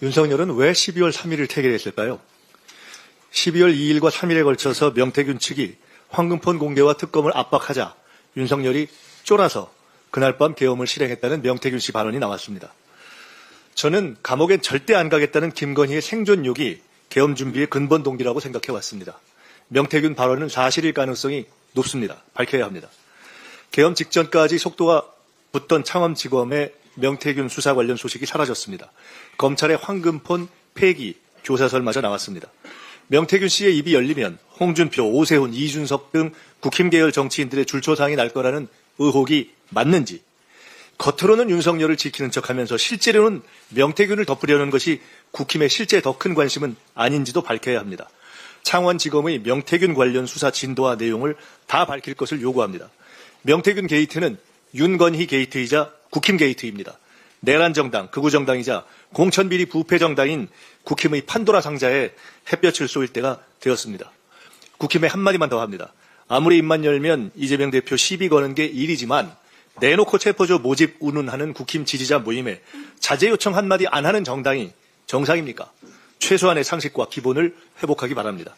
윤석열은 왜 12월 3일을 퇴계했을까요? 12월 2일과 3일에 걸쳐서 명태균 측이 황금폰 공개와 특검을 압박하자 윤석열이 쫄아서 그날 밤 계엄을 실행했다는 명태균 씨 발언이 나왔습니다. 저는 감옥엔 절대 안 가겠다는 김건희의 생존욕이 계엄 준비의 근본 동기라고 생각해 왔습니다. 명태균 발언은 사실일 가능성이 높습니다. 밝혀야 합니다. 계엄 직전까지 속도가 붙던 창원지검의 명태균 수사 관련 소식이 사라졌습니다. 검찰의 황금폰 폐기 교사설마저 나왔습니다. 명태균 씨의 입이 열리면 홍준표, 오세훈, 이준석 등 국힘 계열 정치인들의 줄초상이 날 거라는 의혹이 맞는지 겉으로는 윤석열을 지키는 척하면서 실제로는 명태균을 덮으려는 것이 국힘의 실제 더 큰 관심은 아닌지도 밝혀야 합니다. 창원지검의 명태균 관련 수사 진도와 내용을 다 밝힐 것을 요구합니다. 명태균 게이트는 윤건희 게이트이자 국힘 게이트입니다. 내란 정당, 극우 정당이자 공천 비리 부패 정당인 국힘의 판도라 상자에 햇볕을 쏘일 때가 되었습니다. 국힘에 한마디만 더 합니다. 아무리 입만 열면 이재명 대표 시비 거는 게 일이지만 내놓고 체포조 모집 운운하는 국힘 지지자 모임에 자제 요청 한마디 안 하는 정당이 정상입니까? 최소한의 상식과 기본을 회복하기 바랍니다.